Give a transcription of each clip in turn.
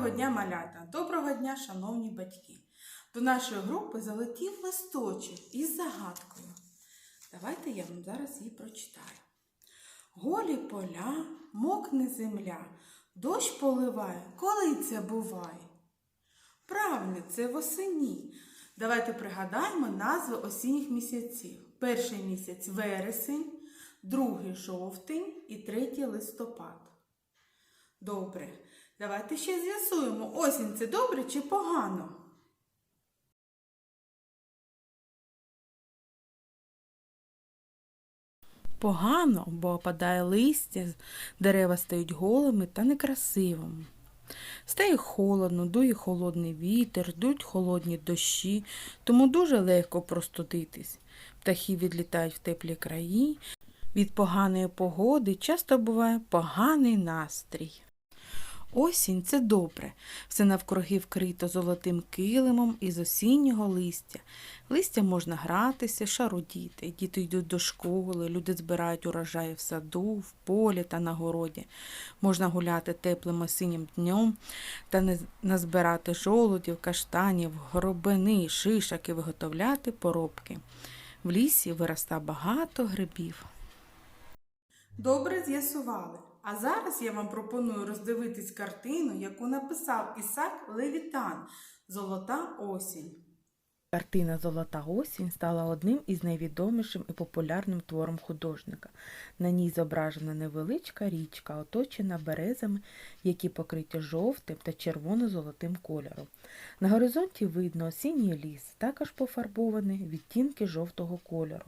Доброго дня, малята! Доброго дня, шановні батьки! До нашої групи залетів листочок із загадкою. Давайте я вам зараз її прочитаю. Голі поля, мокне земля, дощ поливає, коли це буває? Правильно, це восені. Давайте пригадаємо назви осінніх місяців. Перший місяць вересень, другий жовтень і третій листопад. Добре. Давайте ще з'ясуємо, осінь це добре чи погано? Погано, бо опадає листя, дерева стають голими та некрасивими. Стає холодно, дує холодний вітер, йдуть холодні дощі, тому дуже легко простудитись. Птахи відлітають в теплі краї. Від поганої погоди часто буває поганий настрій. Осінь це добре. Все навкруги вкрито золотим килимом із осіннього листя. Листя можна гратися, шарудіти. Діти йдуть до школи, люди збирають урожаї в саду, в полі та на городі. Можна гуляти теплим осіннім днем та не назбирати жолудів, каштанів, горобини, шишок і виготовляти поробки. В лісі вироста багато грибів. Добре з'ясували. А зараз я вам пропоную роздивитись картину, яку написав Ісак Левітан Золота осінь. Картина Золота осінь стала одним із найвідомішим і популярним твором художника. На ній зображена невеличка річка, оточена березами, які покриті жовтим та червоно-золотим кольором. На горизонті видно осінній ліс, також пофарбований відтінки жовтого кольору.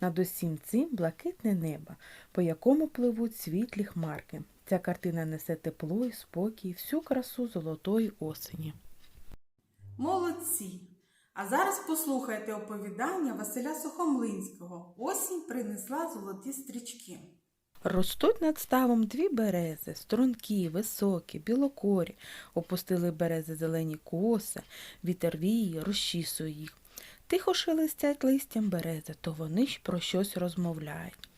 Над усім цим блакитне небо, по якому пливуть світлі хмарки. Ця картина несе тепло і спокій, всю красу золотої осені. Молодці! А зараз послухайте оповідання Василя Сухомлинського. Осінь принесла золоті стрічки. Ростуть над ставом дві берези, стрункі, високі, білокорі. Опустили берези зелені коси, вітер віє, розчісує їх. Тихо шелестять листям берези, то вони ж про щось розмовляють.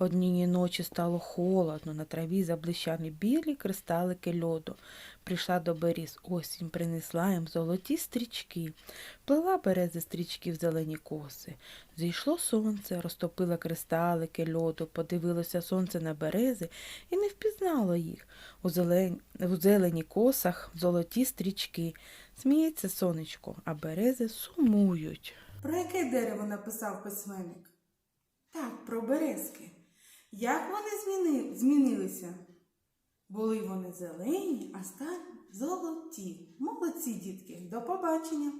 Однієї ночі стало холодно, на траві заблищали білі кристалики льоду. Прийшла до беріз осінь, принесла їм золоті стрічки. Плела берези стрічки в зелені коси. Зійшло сонце, розтопило кристалики льоду, подивилося сонце на берези і не впізнало їх. У, зелень... у зелені косах золоті стрічки. Сміється сонечко, а берези сумують. Про яке дерево написав письменник? Так, про березки. Як вони зміни... змінилися? Були вони зелені, а стали золоті. Молодці, дітки. До побачення!